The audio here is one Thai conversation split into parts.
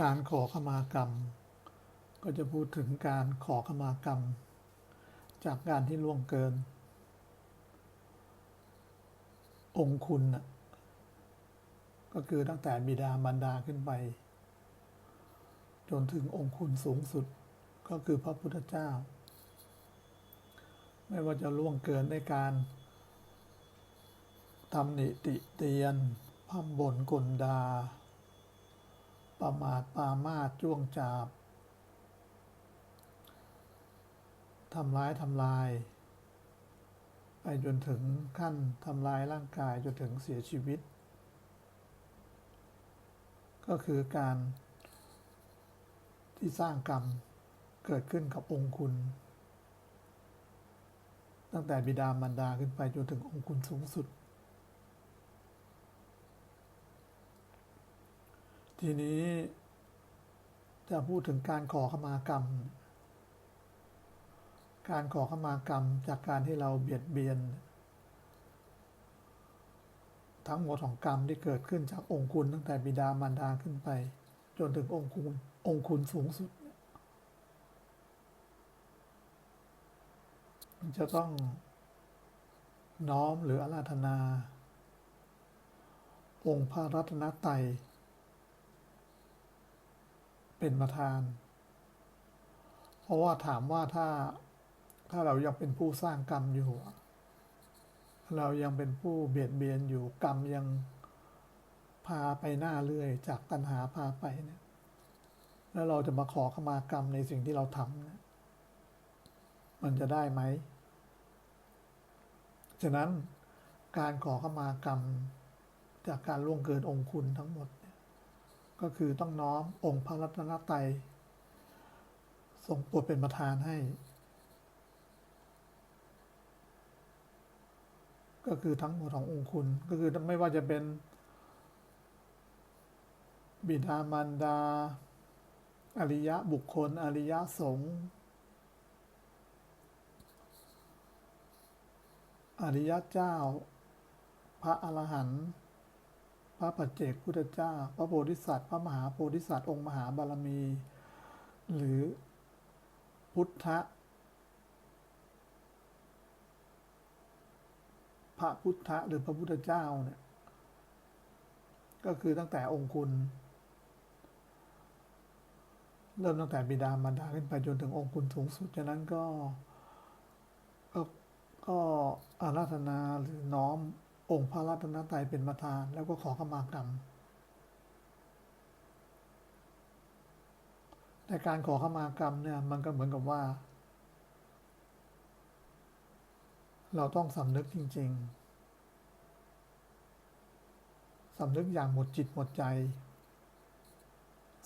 การขอขมากรรม ก็จะพูดถึงการขอขมากรรม จากการที่ล่วงเกิน องคุณน่ะก็คือตั้งแต่บิดามารดาขึ้นไป จนถึงองคุณสูงสุดก็คือพระพุทธเจ้า ไม่ว่าจะล่วงเกินในการทำนิติเตียนพร่ำบ่นกลดา ประมาทปามาจ้วงจาบทำร้ายทำลาย ไปจนถึงขั้นทำลายร่างกายจนถึงเสียชีวิต ก็คือการที่สร้างกรรมเกิดขึ้นกับองค์คุณ ตั้งแต่บิดามารดาขึ้นไปจนถึงองค์คุณสูงสุด ทีนี้ จะพูดถึงการขอขมากรรม การขอขมากรรมจากการที่เราเบียดเบียน ทั้งหมดของกรรมที่เกิดขึ้นจากองค์คุณตั้งแต่บิดามารดาขึ้นไป จนถึงองค์คุณองค์คุณสูงสุดเนี่ยจะต้องน้อมหรืออาราธนา องค์พระรัตนตรัย เป็นประธาน เพราะว่าถามว่าถ้าถ้าเรายังเป็นผู้สร้างกรรมอยู่ เรายังเป็นผู้เบียดเบียนอยู่กรรมยังพาไปหน้าเรื่อย จากตัณหาพาไปเนี่ย แล้วเราจะมาขอขมากรรมในสิ่งที่เราทำเนี่ยมันจะได้ไหม ฉะนั้นการขอขมากรรมจากการล่วงเกินองคุณทั้งหมด ก็คือต้องน้อมองค์พระรัตนตรัยทรงโปรดเป็นประธานให้ ก็คือทั้งหมดขององค์คุณก็คือไม่ว่าจะเป็น บิดามารดา อริยะบุคคล อริยะสงฆ์อริยะเจ้า พระอรหันต์ ระปัจเจกพุทธเจ้า พระโพธิสัตว์ พระมหาโพธิสัตว์องค์มหาบารมี หรือพุทธพระพุทธหรือพระพุทธเจ้าเนี่ย ก็คือตั้งแต่องค์คุณ เริ่มตั้งแต่บิดามารดาขึ้นไปจนถึงองค์คุณสูงสุดฉะนั้นก็ก็ก็อาราธนาหรือน้อม องค์พระรัตนตรัยเป็นประธาน แล้วก็ขอขมากรรม แต่การขอขมากรรมเนี่ยมันก็เหมือนกับว่า เราต้องสำนึกจริง ๆสำนึกอย่างหมดจิตหมดใจ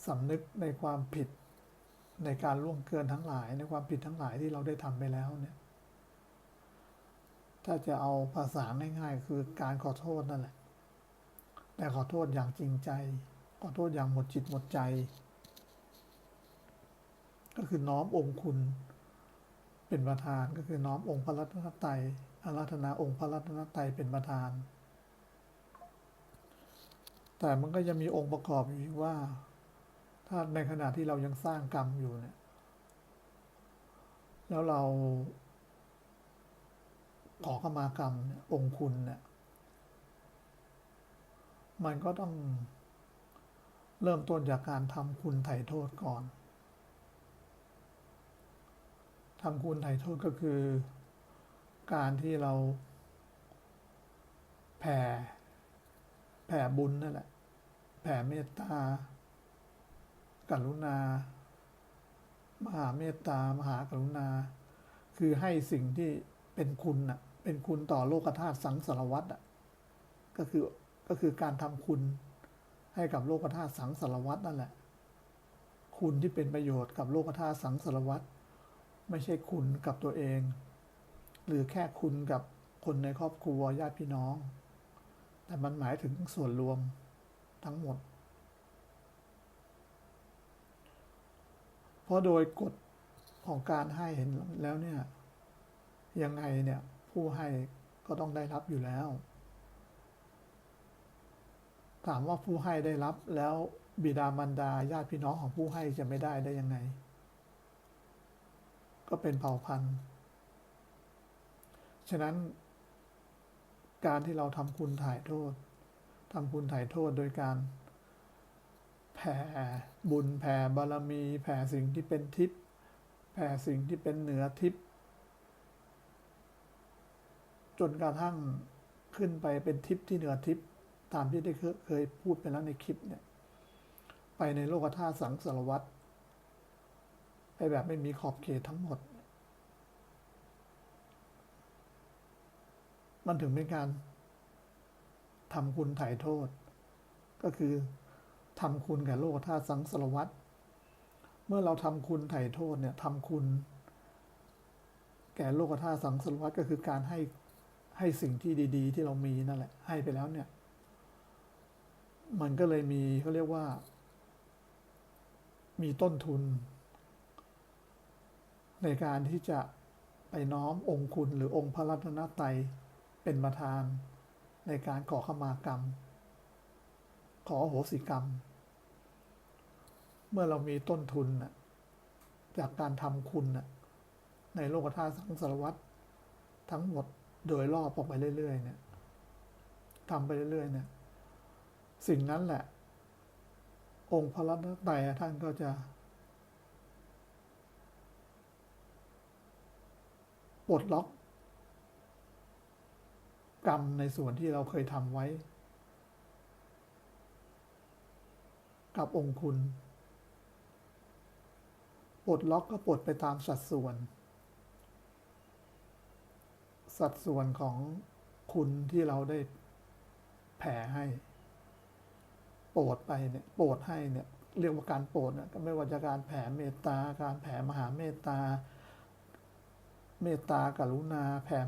สำนึกในความผิดในการล่วงเกินทั้งหลายในความผิดทั้งหลายที่เราได้ทำไปแล้วเนี่ย ถ้าจะเอาภาษาง่ายๆคือการขอโทษนั่นแหละ แต่ขอโทษอย่างจริงใจ ขอโทษอย่างหมดจิตหมดใจ ก็คือน้อมองคุณ เป็นประธานก็คือน้อมองค์พระรัตนตรัยอาราธนาองค์พระรัตนตรัยเป็นประธาน แต่มันก็ยังมีองค์ประกอบอยู่อีกว่า ถ้าในขณะที่เรายังสร้างกรรมอยู่เนี่ย แล้วเรา ขอขมากรรมองค์คุณเนี่ยมันก็ต้องเริ่มต้นจากการทำคุณไถ่โทษก่อนทำคุณไถ่โทษก็คือ การที่เราแผ่แผ่บุญนั่นแหละ แผ่เมตตา กรุณา มหาเมตตามหากรุณา คือให้สิ่งที่เป็นคุณน่ะ เป็นคุณต่อโลกธาตุสังสารวัตรอะก็คือก็คือการทำคุณให้กับโลกธาตุสังสารวัตรนั่นแหละ คุณที่เป็นประโยชน์กับโลกธาตุสังสารวัตรไม่ใช่คุณกับตัวเอง หรือแค่คุณกับคนในครอบครัวญาติพี่น้อง แต่มันหมายถึงส่วนรวมทั้งหมด เพราะโดยกฎของการให้เห็นแล้วเนี่ย ยังไงเนี่ย ผู้ให้ก็ต้องได้รับอยู่แล้ว ถามว่าผู้ให้ได้รับแล้วบิดามารดาญาติพี่น้องของผู้ให้จะไม่ได้ได้ยังไง ก็เป็นเผ่าพันธุ์ ฉะนั้น การที่เราทำคุณถ่ายโทษทำคุณถ่ายโทษโดยการแผ่บุญแผ่บารมี แผ่สิ่งที่เป็นทิพย์แผ่สิ่งที่เป็นเหนือทิพย์ จนกระทั่งขึ้นไปเป็นทิพย์ที่เหนือทิพย์ตามที่ได้เคเคยพูดไปแล้วในคลิปเนี่ย ไปในโลกธาตุสังสารวัตรไปแบบไม่มีขอบเขตทั้งหมด มันถึงเป็นการทำคุณไถ่โทษ ก็คือทำคุณแก่โลกธาตุสังสารวัตรเมื่อเราทำคุณไถ่โทษเนี่ยทำคุณ แก่โลกธาตุสังสารวัตรก็คือการให้ ให้สิ่งที่ดี ๆ ที่เรามีนั่นแหละ ให้ไปแล้วเนี่ย มันก็เลยมีเขาเรียกว่า มีต้นทุน ในการที่จะไปน้อมองค์คุณหรือองค์พระรัตนตรัยเป็นประธาน ในการขอขมากรรม ขอโหสิกรรม เมื่อเรามีต้นทุนจากการทำคุณในโลกธาตุสังสารวัตรทั้งหมด โดยรอบออกไปเรื่อยๆเนี่ยทำไปเรื่อยๆเนี่ย สิ่งนั้นแหละ องค์พระรัตนตรัยท่านก็จะ ปลดล็อก กรรมในส่วนที่เราเคยทำไว้ กับองค์คุณ ปลดล็อกก็ปลดไปตามสัดส่วน สัดส่วนของคุณที่เราได้แผ่ให้ โปรดไปเนี่ย โปรดให้เนี่ย เรียกว่าการโปรดเนี่ยก็ไม่ว่าจะการแผ่เมตตา การแผ่มหาเมตตา เมตตากรุณา แผ่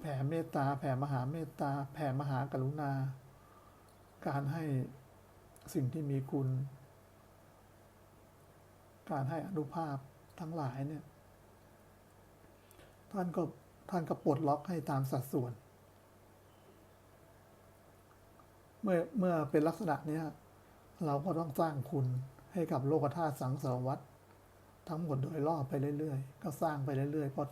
แผ่เมตตา แผ่มหาเมตตา แผ่มหากรุณา การให้สิ่งที่มีคุณ การให้อนุภาพทั้งหลายเนี่ย ท่านก็ ท่านก็ปลดล็อกให้ตามสัดส่วน เมื่อเมื่อเป็นลักษณะเนี้ยเราก็ต้องสร้างคุณให้กับโลกธาตุสังสารวัตรทั้งหมดโดยรอบไปเรื่อยๆ ก็สร้างไปเรื่อยๆพอ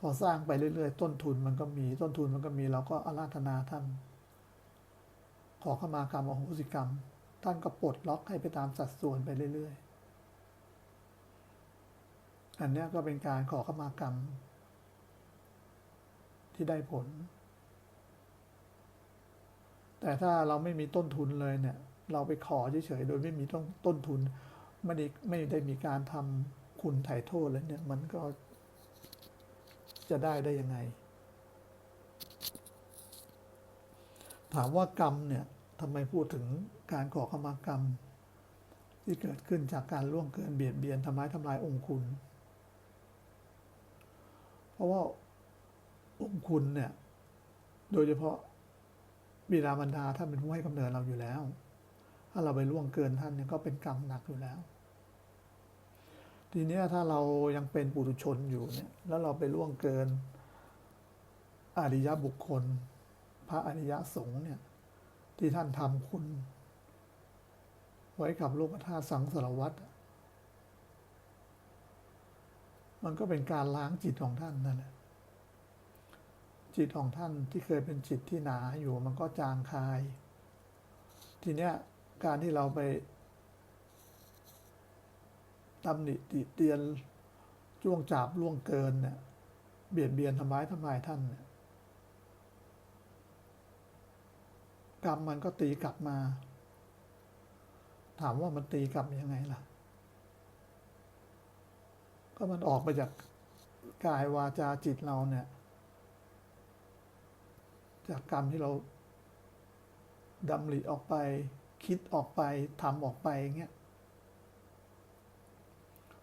พอสร้างไปเรื่อยๆ ต้นทุนมันก็มีต้นทุนมันก็มีเราก็อาราธนาท่าน ขอเข้ามากรรมอโหสิกรรม ท่านก็ปลดล็อกให้ไปตามสัดส่วนไปเรื่อยๆ อันนี้ก็เป็นการขอเข้ามากรรม ที่ได้ผล แต่ถ้าเราไม่มีต้นทุนเลยเนี่ย เราไปขอเฉยๆโดยไม่มีต้นต้นทุนไม่ได้ไม่ได้มีการทำคุณไถ่โทษเลยเนี่ย มันก็จะได้ได้ยังไง ถามว่ากรรมเนี่ยทำไมพูดถึงการก่อขมากรรม ที่เกิดขึ้นจากการล่วงเกินเบียดเบียนทำร้ายทำลายองค์คุณ เพราะว่า องค์คุณเนี่ย โดยเฉพาะบิดามารดาท่านเป็นผู้ให้กำเนิดเราอยู่แล้ว ถ้าเราไปล่วงเกินท่านเนี่ยก็เป็นกรรมหนักอยู่แล้ว ทีนี้ถ้าเรายังเป็นปุถุชนอยู่เนี่ย แล้วเราไปล่วงเกิน อริยบุคคล พระอริยสงฆ์เนี่ย ที่ท่านทำคุณ ไว้กับโลกธาตุสังสารวัตรมันก็เป็นการล้างจิตของท่านนั่นแหละ จิตของท่านที่เคยเป็นจิตที่หนาอยู่มันก็จางคาย ทีเนี้ยการที่เราไปตำหนิติเตียนจ้วงจาบล่วงเกินเนี่ย เบียดเบียนทำร้ายทำลายท่านเนี่ยกรรมมันก็ตีกลับมา ถามว่ามันตีกลับยังไงล่ะ ก็มันออกไปจากกายวาจาจิตเราเนี่ย จากกรรมที่เราดำริออกไป คิดออกไปทำออกไปเงี้ย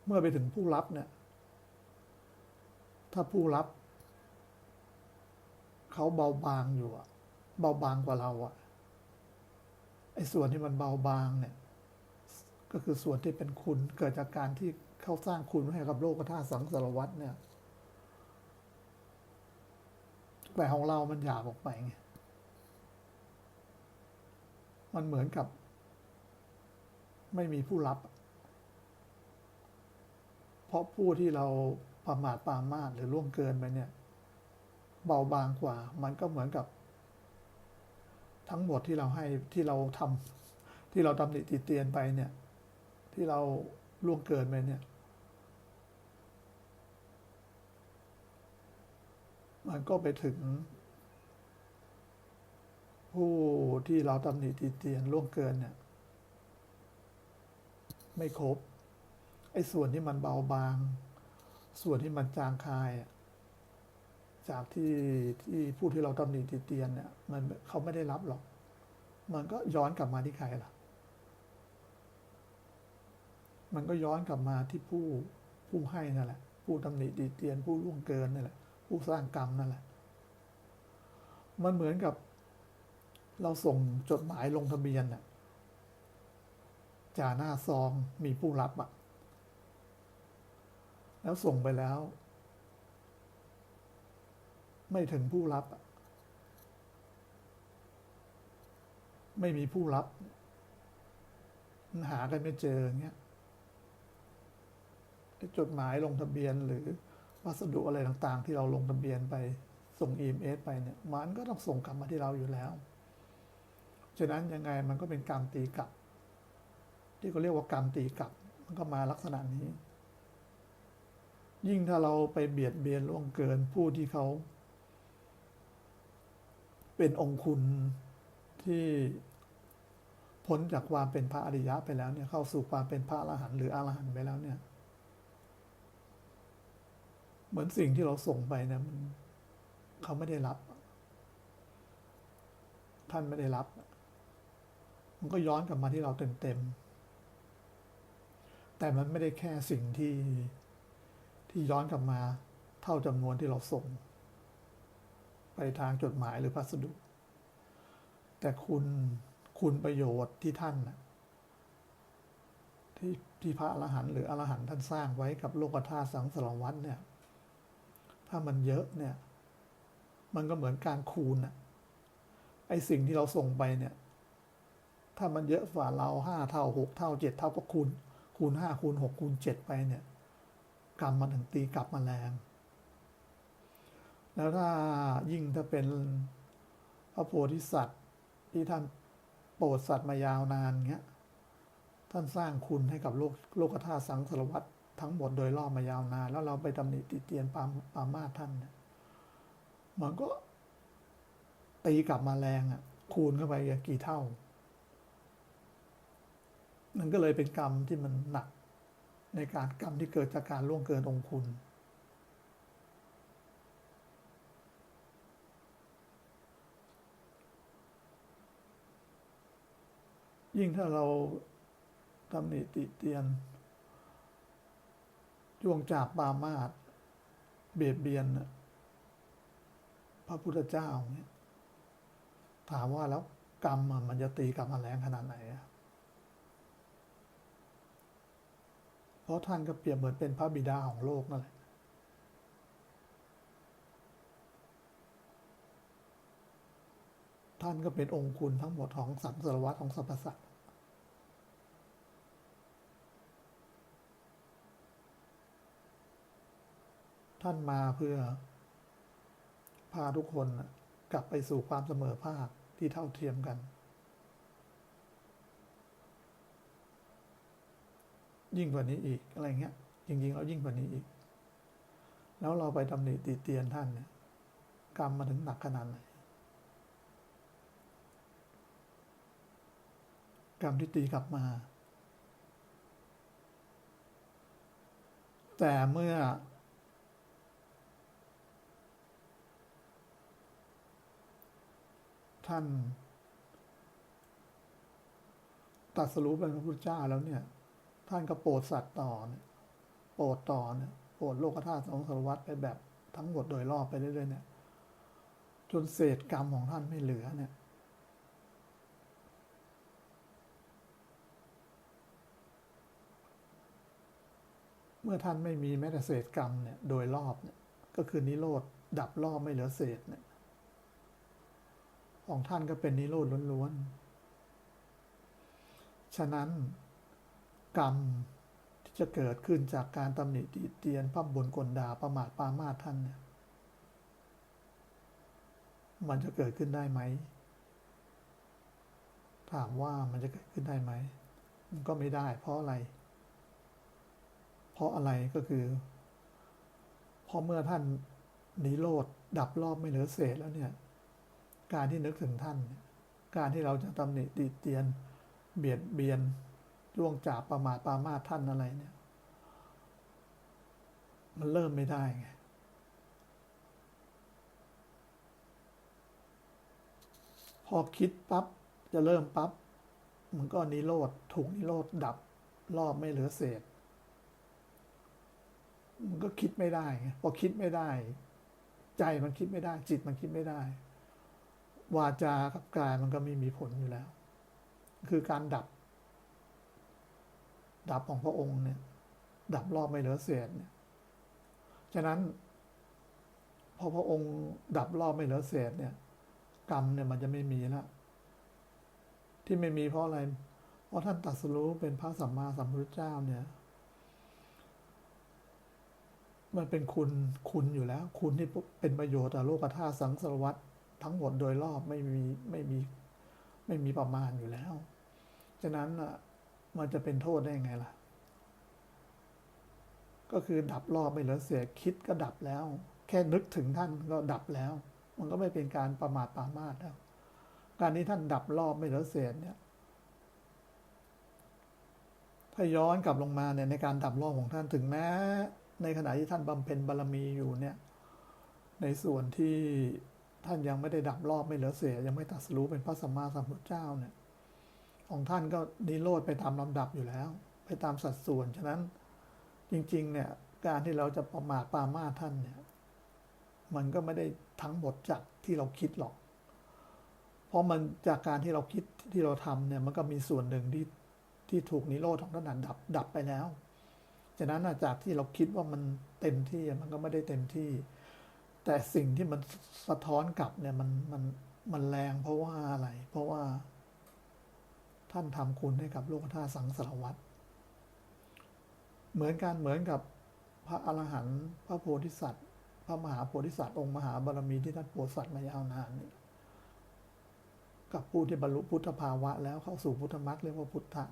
เมื่อไปถึงผู้รับเนี่ย ถ้าผู้รับ เขาเบาบางอยู่อะเบาบางกว่าเราอะไอ้ส่วนที่มันเบาบางเนี่ย ก็คือส่วนที่เป็นคุณเกิดจากการที่เขาสร้างคุณให้กับโลกธาตุสังสารวัตเนี่ย แต่ของเรามันหยาบออกไปไงมันเหมือนกับ ไม่มีผู้รับ เพราะผู้ที่เราประมาทปามาหรือล่วงเกินไปเนี่ย เบาบางกว่า มันก็เหมือนกับ ทั้งหมดที่เราให้ที่เราทำที่เราตำหนิติเตียนไปเนี่ย ที่เราล่วงเกินไปเนี่ย มันก็ไปถึง ผู้ที่เราตำหนิติเตียนล่วงเกินเนี่ย ไม่ครบ ไอ้ส่วนที่มันเบาบาง ส่วนที่มันจางคาย จากที่ที่ผู้ที่เราตำหนิติเตียนเนี่ย มันเขาไม่ได้รับหรอก มันก็ย้อนกลับมาที่ใครล่ะ มันก็ย้อนกลับมาที่ผู้ผู้ให้นั่นแหละ ผู้ตำหนิติเตียนผู้ล่วงเกินนั่นแหละ ผู้สร้างกรรมนั่นแหละ มันเหมือนกับ เราส่งจดหมายลงทะเบียนน่ะจ่าหน้าซองมีผู้รับอะแล้วส่งไปแล้ว ไม่ถึงผู้รับไม่มีผู้รับ หากันไม่เจอเงี้ยจดหมายลงทะเบียนหรือ วัสดุอะไรต่างๆ ที่เราลงทะเบียนไปส่ง EMS ไปเนี่ยมันก็ต้องส่งกลับมาที่เราอยู่แล้ว ฉะนั้นยังไงมันก็เป็นกรรมตีกลับ ที่เขาเรียกว่ากรรมตีกลับ มันก็มาลักษณะนี้ ยิ่งถ้าเราไปเบียดเบียนล่วงเกินผู้ที่เขา เป็นองค์คุณที่พ้นจากความเป็นพระอริยะไปแล้วเนี่ยเข้าสู่ความเป็นพระอรหันต์หรืออรหันต์ไปแล้วเนี่ย เหมือนสิ่งที่เราส่งไปเนี่ยมันเขาไม่ได้รับ ท่านไม่ได้รับ มันก็ย้อนกลับมาที่เราเต็มๆแต่มันไม่ได้แค่สิ่งที่ที่ย้อนกลับมา เท่าจำนวนที่เราส่ง ไปทางจดหมายหรือพัสดุ แต่คุณคุณประโยชน์ที่ท่านนะที่ที่พระอรหันต์หรืออรหันต์ท่านสร้างไว้กับโลกธาตุสังสารวัฏเนี่ยามันเยอะเนี่ย มันก็เหมือนการคูณอะไอสิ่งที่เราส่งไปเนี่ย ถ้ามันเยอะกว่าเราห้าเท่าหกเท่าเจ็ดเท่าก็คูณ คูณห้าคูณหกคูณเจ็ดไปเนี่ย กรรมมันถึงตีกลับมาแรง แล้วถ้ายิ่งถ้าเป็นพระโพธิสัตว์ที่ท่านโปรดสัตว์มายาวนานเงี้ย ท่านสร้างคุณให้กับโลกโลกธาตุสังสารวัฏ ทั้งหมดโดยรอบมายาวนาน แล้วเราไปตำหนิติเตียนปามปามาท่านเนี่ยมันก็ตีกลับมาแรงอะ คูณเข้าไปกี่เท่า มันก็เลยเป็นกรรมที่มันหนัก ในการกรรมที่เกิดจากการล่วงเกินองคุณ ยิ่งถ้าเราตำหนิติเตียน จวงจากปามาตเบียดเบียนพระพุทธเจ้าเนี่ยถามว่าแล้วกรรมมันจะตีกลับมแรงขนาดไหนอะเพราะท่านก็เปรียบเหมือนเป็นพระบิดาของโลกนั่นแหละท่านก็เป็นองค์คุณทั้งหมดของสังสารวัฏของสรรพสัตว์ ท่านมาเพื่อ พาทุกคนกลับไปสู่ความเสมอภาคที่เท่าเทียมกัน ยิ่งกว่านี้อีกอะไรเงี้ย จริงๆแล้วยิ่งกว่านี้อีก แล้วเราไปตำหนิติเตียนท่านเนี่ยกรรมมาถึงหนักขนาดไหนกรรมที่ตีกลับมา แต่เมื่อ ท่านตรัสรู้เป็นพระพุทธเจ้าแล้วเนี่ย ท่านก็โปรดสัตว์ต่อเนี่ยโปรดต่อเนี่ยโปรดโลกธาตุสองสารวัฏไปแบบทั้งหมดโดยรอบไปเรื่อยๆเนี่ย จนเศษกรรมของท่านไม่เหลือเนี่ย เมื่อท่านไม่มีแม้แต่เศษกรรมเนี่ย โดยรอบเนี่ย ก็คือนิโรธดับรอบไม่เหลือเศษเนี่ย ของท่านก็เป็นนิโรธล้วนๆ ฉะนั้น กรรมที่จะเกิดขึ้นจากการตำหนิติเตียนพร่ำบ่นกลด่าประมาทปามาท่านเนี่ยมันจะเกิดขึ้นได้ไหม ถามว่ามันจะเกิดขึ้นได้ไหม มันก็ไม่ได้เพราะอะไร เพราะอะไรก็คือ เพราะเมื่อท่านนิโรธดับรอบไม่เหลือเศษแล้วเนี่ย การที่นึกถึงท่าน การที่เราจะตำหนิติเตียน เบียดเบียนล่วงจากประมาทปรามาท่านอะไรเนี่ย มันเริ่มไม่ได้ไงพอคิดปั๊บจะเริ่มปั๊บมันก็นิโรธถูกนิโรธดับรอบไม่เหลือเศษ มันก็คิดไม่ได้ไงพอคิดไม่ได้ ใจมันคิดไม่ได้ จิตมันคิดไม่ได้ วาจากับกายมันก็ไม่มีผลอยู่แล้ว คือการดับ ดับของพระองค์เนี่ย ดับรอบไม่เหลือเศษเนี่ยฉะนั้น พอพระองค์ดับรอบไม่เหลือเศษเนี่ย กรรมเนี่ยมันจะไม่มีแล้วที่ไม่มีเพราะอะไร เพราะท่านตรัสรู้เป็นพระสัมมาสัมพุทธเจ้าเนี่ย มันเป็นคุณคุณอยู่แล้ว คุณที่เป็นประโยชน์ต่อโลกธาตุสังสารวัตร ทั้งหมดโดยรอบไม่มีไม่มีไม่มีประมาณอยู่แล้ว ฉะนั้นอะมันจะเป็นโทษได้ยังไงล่ะ ก็คือดับรอบไม่เหลือเสียคิดก็ดับแล้ว แค่นึกถึงท่านก็ดับแล้ว มันก็ไม่เป็นการประมาทปามาทแล้ว การที่ท่านดับรอบไม่เหลือเศษเนี่ยถ้าย้อนกลับลงมาเนี่ยในการดับรอบของท่านถึงแม้ ในขณะที่ท่านบำเพ็ญบารมีอยู่เนี่ย ในส่วนที่ ท่านยังไม่ได้ดับรอบไม่เหลือเสีย ยังไม่ตรัสรู้เป็นพระสัมมาสัมพุทธเจ้าเนี่ยของท่านก็นิโรธไปตามลำดับอยู่แล้ว ไปตามสัดส่วน ฉะนั้นจริง ๆ เนี่ยการที่เราจะประมาทปามาทท่านเนี่ยมันก็ไม่ได้ทั้งหมดจากที่เราคิดหรอก เพราะมันจากการที่เราคิดที่เราทำเนี่ยมันก็มีส่วนหนึ่งที่ที่ถูกนิโรธของท่านดับดับไปแล้ว ฉะนั้นจากที่เราคิดว่ามันเต็มที่มันก็ไม่ได้เต็มที่ แต่สิ่งที่มันสะท้อนกลับเนี่ยมันมันมันแรงเพราะว่าอะไร เพราะว่า ท่านทำคุณให้กับโลกธาตุสังสารวัตรเหมือนกันเหมือนกับพระอรหันต์พระโพธิสัตว์ พระมหาโพธิสัตว์องค์มหาบารมีที่ท่านโพธิสัตว์มายาวนานนี่กับผู้ที่บรรลุพุทธภาวะ แล้วเข้าสู่พุทธมรรคเรียกว่าพุทธะ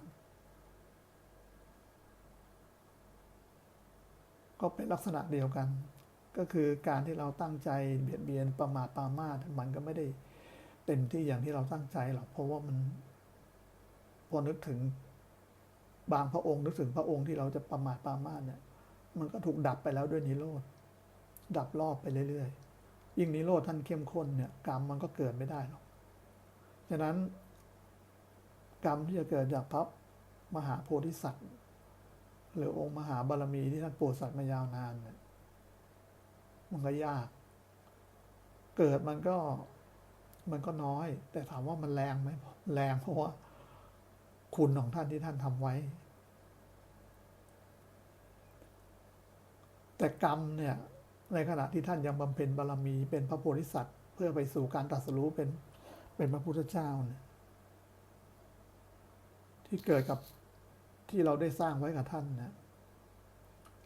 ก็เป็นลักษณะเดียวกัน ก็คือการที่เราตั้งใจเบียดเบียนประมาทปรามาทมันก็ไม่ได้เต็มที่อย่างที่เราตั้งใจหรอกเพราะว่ามันพอนึกถึงบางพระองค์นึกถึงพระองค์ที่เราจะประมาทปรามาทเนี่ย มันก็ถูกดับไปแล้วด้วยนิโรธดับรอบไปเรื่อยๆยิ่งนิโรธท่านเข้มข้นเนี่ย กรรมมันก็เกิดไม่ได้หรอกฉะนั้น กรรมที่จะเกิดจากพระมหาโพธิสัตว์ หรือองค์มหาบารมีที่ท่านโปรดสัตว์มายาวนานเนี่ย มันก็ยาก เกิดมันก็มันก็น้อย แต่ถามว่ามันแรงไหมแรงเพราะว่า คุณของท่านที่ท่านทำไว้ แต่กรรมเนี่ย ในขณะที่ท่านยังบำเพ็ญบารมีเป็นพระโพธิสัตว์ เพื่อไปสู่การตรัสรู้เป็นเป็นพระพุทธเจ้าเนี่ยที่เกิดกับที่เราได้สร้างไว้กับท่านนี่ย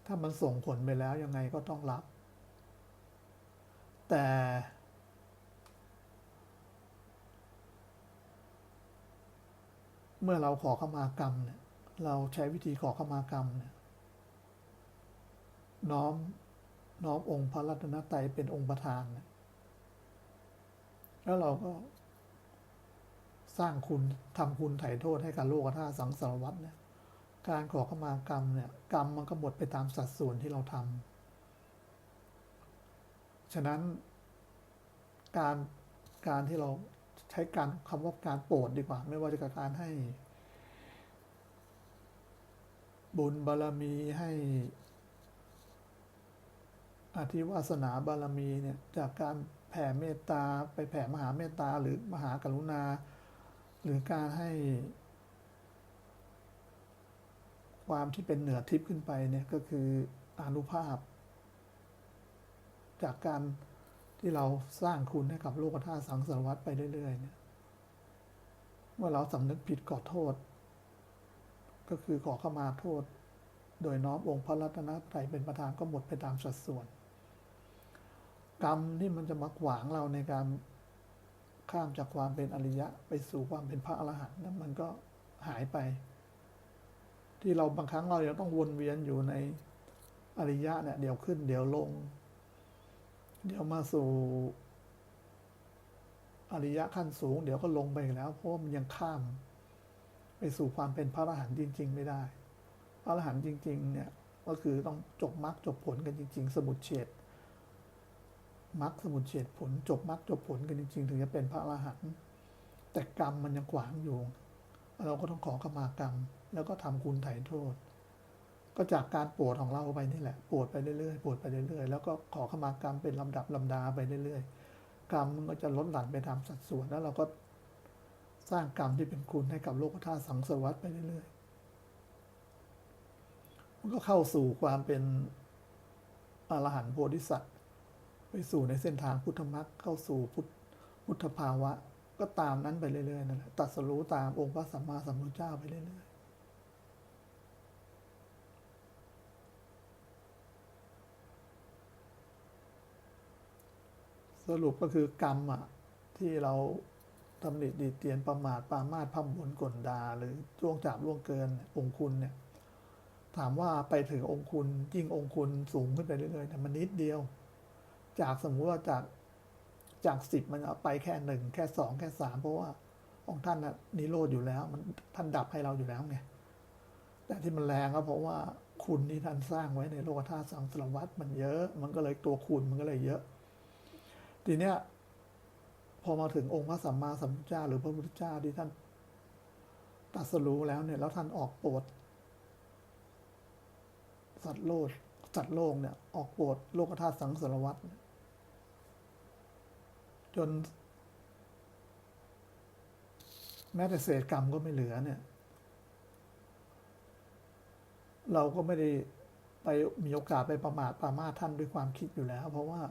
ถ้ามันส่งผลไปแล้วยังไงก็ต้องรับ แต่ เมื่อเราขอเข้ามากรรมเนี่ยเราใช้วิธีขอเข้ามากรรมเนี่ยน้อมน้อมองค์พระรัตนตรัยเป็นองค์ประธานเนี่ยแล้วเราก็สร้างคุณทำคุณไถ่โทษให้กับโลกธาตุสังสารวัฏเนี่ยการขอเข้ามากรรมเนี่ย กรรมมันก็หมดไปตามสัดส่วนที่เราทำ ฉะนั้นการการที่เราใช้การคำว่าการโปรดดีกว่า ไม่ว่าจะกับการให้ บุญบารมีให้อธิวาสนาบารมีเนี่ยจากการแผ่เมตตาไปแผ่มหาเมตตาหรือมหากรุณา หรือการให้ ความที่เป็นเหนือทิพย์ขึ้นไปเนี่ยก็คืออนุภาพ จากการที่เราสร้างคุณให้กับโลกธาตุสังสารวัฏไปเรื่อยๆเนี่ยเมื่อเราสำนึกผิดขอโทษ ก็คือขอเข้ามาโทษ โดยน้อมองค์พระรัตนตรัยเป็นประธานก็หมดไปตามสัดส่วน กรรมที่มันจะมาขวางเราในการข้ามจากความเป็นอริยะ ไปสู่ความเป็นพระอรหันต์นั้นมันก็หายไป ที่เราบางครั้งเรายังต้องวนเวียนอยู่ในอริยะเนี่ยเดี๋ยวขึ้นเดี๋ยวลง เดี๋ยวมาสู่ อริยะขั้นสูง เดี๋ยวก็ลงไปอีกแล้ว เพราะมันยังข้าม ไปสู่ความเป็นพระอรหันต์จริง ๆ ไม่ได้ พระอรหันต์จริง ๆ เนี่ย ก็คือต้องจบมรรคจบผลกันจริง ๆ สมุดเฉดมรรคสมุดเฉดผล จบมรรคจบผลกันจริง ๆ ถึงจะเป็นพระอรหันต์แต่กรรมมันยังขวางอยู่ เราก็ต้องขอขมากรรม แล้วก็ทำคุณไถ่โทษ ก็จากการปวดของเราไปนี่แหละปวดไปเรื่อยๆปวดไปเรื่อยๆ แล้วก็ขอขมากรรมเป็นลำดับลำดาไปเรื่อยๆ กรรมมันก็จะลดหลั่นไปตามสัดส่วนแล้วเราก็สร้างกรรมที่เป็นคุณให้กับโลกธาตุสังสารวัฏไปเรื่อยๆ มันก็เข้าสู่ความเป็นอรหันต์โพธิสัตว์ ไปสู่ในเส้นทางพุทธมรรคเข้าสู่พุทธพุทธภาวะ ก็ตามนั้นไปเรื่อยๆนั่นแหละตัดสรู้ตามองค์พระสัมมาสัมพุทธเจ้าไปเรื่อยๆ สรุปก็คือกรรมอะที่เราตำหนิดีเตียนประมาทปามาทพัมบนกลดา หรือล่วงจับล่วงเกินองคุณเนี่ย ถามว่าไปถึงองคุณยิ่งองคุณสูงขึ้นไปเรื่อยๆแต่มันนิดเดียว จากสมมุติว่าจากจากสิบมันเอาไปแค่หนึ่งแค่สองแค่สามเพราะว่าองค์ท่านน่ะนิโรธอยู่แล้ว มันท่านดับให้เราอยู่แล้วไงแต่ที่มันแรงก็เพราะว่าคุณที่ท่านสร้างไว้ในโลกธาตุสังสารวัฏมันเยอะ มันก็เลยตัวคุณมันก็เลยเยอะ ทีเนี้ยพอมาถึงองค์พระสัมมาสัมพุทธเจ้าหรือพระพุทธเจ้าที่ท่านตรัสรู้แล้วเนี่ย แล้วท่านออกโปรดสัตว์โลกสัตว์โลกเนี่ย ออกโปรดโลกธาตุสังสารวัฏจน แม้แต่เศษกรรมก็ไม่เหลือเนี่ย เราก็ไม่ได้ไปมีโอกาสไปประมาทปรามาทท่านด้วยความคิดอยู่แล้ว เพราะว่า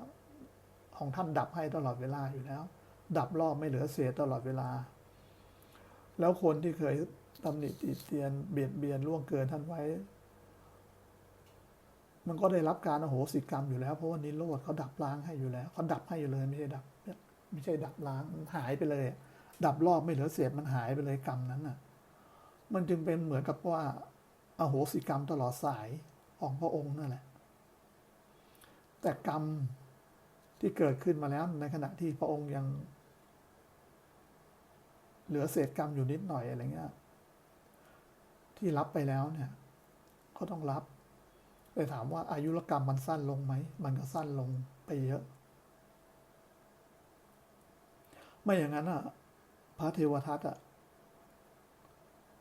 ของท่านดับให้ตลอดเวลาอยู่แล้ว ดับรอบไม่เหลือเศษตลอดเวลา แล้วคนที่เคยตำหนิติเตียนเบียดเบียนล่วงเกินท่านไว้ มันก็ได้รับการอโหสิกรรมอยู่แล้ว เพราะว่านิโรธเขาดับล้างให้อยู่แล้วเขาดับให้อยู่เลยไม่ใช่ดับ ไม่ใช่ดับล้างมันหายไปเลย ดับรอบไม่เหลือเศษมันหายไปเลยกรรมนั้นน่ะ มันจึงเป็นเหมือนกับว่าอโหสิกรรมตลอดสายของพระองค์นั่นแหละ แต่กรรม ที่เกิดขึ้นมาแล้วในขณะที่พระองค์ยัง เหลือเศษกรรมอยู่นิดหน่อยอะไรเงี้ยที่รับไปแล้วเนี่ย ก็ต้องรับไปถามว่าอายุรกรรมมันสั้นลงไหม มันก็สั้นลงไปเยอะ ไม่อย่างนั้นอะ พระเทวทัตอะ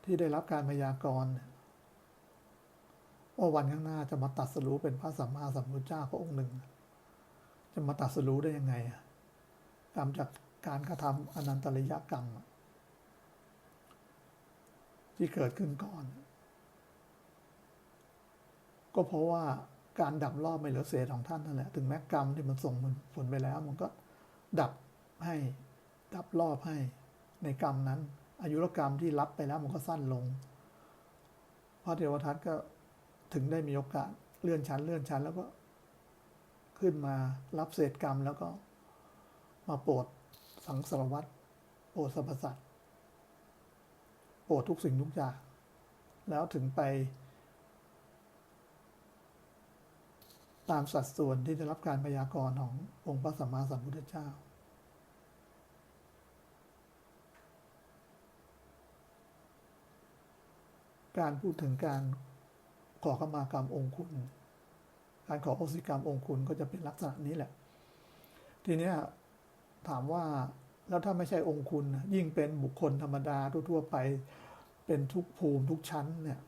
ที่ได้รับการพยากรณ์ว่าวันข้างหน้าจะมาตัดสรู้เป็นพระสัมมาสัมพุทธเจ้าพระองค์หนึ่ง จะมาตัดสรู้ได้ยังไงอะกรรมจากการกระทำอนันตริยกรรม ที่เกิดขึ้นก่อน ก็เพราะว่าการดับรอบไม่เหลือเศษของท่านนั่นแหละ ถึงแม้กรรมที่มันส่งผลไปแล้ว มันก็ดับให้ดับรอบให้ในกรรมนั้น อายุรกรรมที่รับไปแล้วมันก็สั้นลง พระเทวทัตก็ถึงได้มีโอกาสเลื่อนชั้นเลื่อนชั้นแล้วก็ ขึ้นมารับเศษกรรมแล้วก็มาโปรดสังสารวัตรโปรดสรรพสัตว์โปรดทุกสิ่งทุกอย่าง แล้วถึงไป ตามสัดส่วนที่ได้รับการพยากรณ์ขององค์พระสัมมาสัมพุทธเจ้า การพูดถึงการขอขมากรรมองค์คุณ การขอโอสิกรรมองค์คุณก็จะเป็นลักษณะนี้แหละ ทีนี้ถามว่าแล้วถ้าไม่ใช่องค์คุณยิ่งเป็นบุคคลธรรมดาทั่วๆไป เป็นทุกภูมิทุกชั้นเนี่ย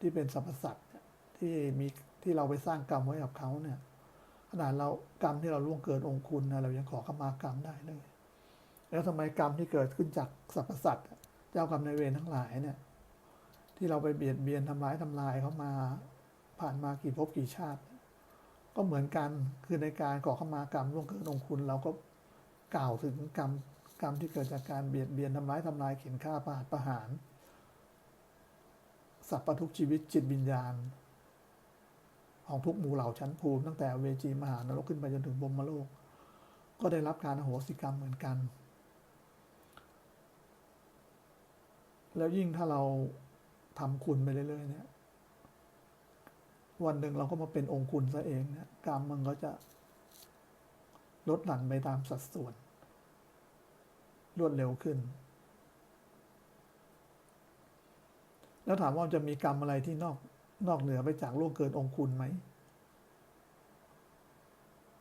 ที่เป็นสรรพสัตว์ที่มีที่เราไปสร้างกรรมไว้กับเขาเนี่ยขนาดเรากรรมที่เราล่วงเกินองค์คุณนะเรายังขอขมากรรมได้เลย แล้วทำไมกรรมที่เกิดขึ้นจากสรรพสัตว์เจ้ากรรมนายเวรทั้งหลายเนี่ย ที่เราไปเบียดเบียนทำร้ายทำลายเขามา ผ่านมากี่ภพกี่ชาติ ก็เหมือนกันคือในการขอขมากรรมล่วงเกินองคุณ เราก็กล่าวถึงกรรมกรรมที่เกิดจากการเบียดเบียนทำร้ายทำลายเข็นฆ่าประหารประหารสัตว์ประทุกชีวิตจิตวิญญาณ ของทุกหมู่เหล่าชั้นภูมิ ตั้งแต่เวจีมหานรกขึ้นไปจนถึงบรมโลก ก็ได้รับการอโหสิกรรมเหมือนกัน แล้วยิ่งถ้าเราทำคุณไปเรื่อยๆเนี่ย วันหนึ่งเราก็มาเป็นองคุณซะเองเนี่ยกรรมมันก็จะลดหลั่นไปตามสัดส่วน รวดเร็วขึ้น แล้วถามว่าจะมีกรรมอะไรที่นอกนอกเหนือไปจากล่วงเกินองคุณไหม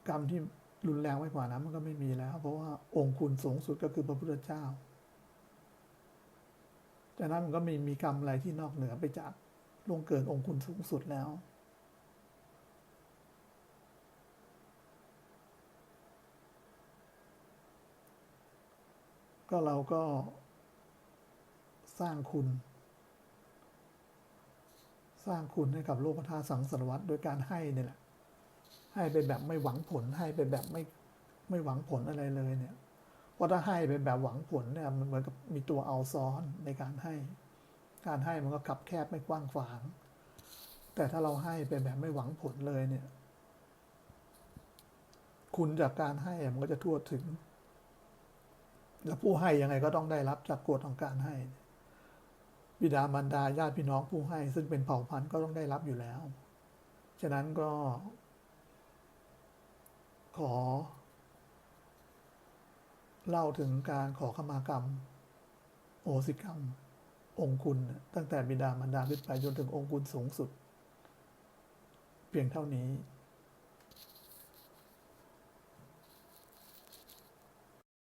กรรมที่รุนแรงไว้กว่านั้นมันก็ไม่มีแล้ว เพราะว่าองคุณสูงสุดก็คือพระพุทธเจ้าจากนั้นมันก็ไม่มีกรรมอะไรที่นอกเหนือไปจากล่วงเกินองค์คุณสูงสุดแล้ว ก็เราก็สร้างคุณ สร้างคุณให้กับโลกธาตุสังสารวัตรโดยการให้เนี่ยแหละ ให้ไปแบบไม่หวังผล ให้ไปแบบไม่ไม่หวังผลอะไรเลยเนี่ยเพราะถ้าให้ไปแบบหวังผลเนี่ยมันเหมือนกับมีตัวเอาซ้อนในการให้ การให้มันก็ขับแคบไม่กว้างขวาง แต่ถ้าเราให้ไปแบบไม่หวังผลเลยเนี่ย คุณจากการให้มันก็จะทั่วถึง แล้วผู้ให้ยังไงก็ต้องได้รับจากกฎของการให้ บิดามารดาญาติพี่น้องผู้ให้ ซึ่งเป็นเผ่าพันธุ์ก็ต้องได้รับอยู่แล้ว ฉะนั้นก็ ขอ เล่าถึงการขอขมากรรม โอสิกรรม องคุณ ตั้งแต่บิดามารดาขึ้นไปจนถึงองคุณสูงสุด เพียงเท่านี้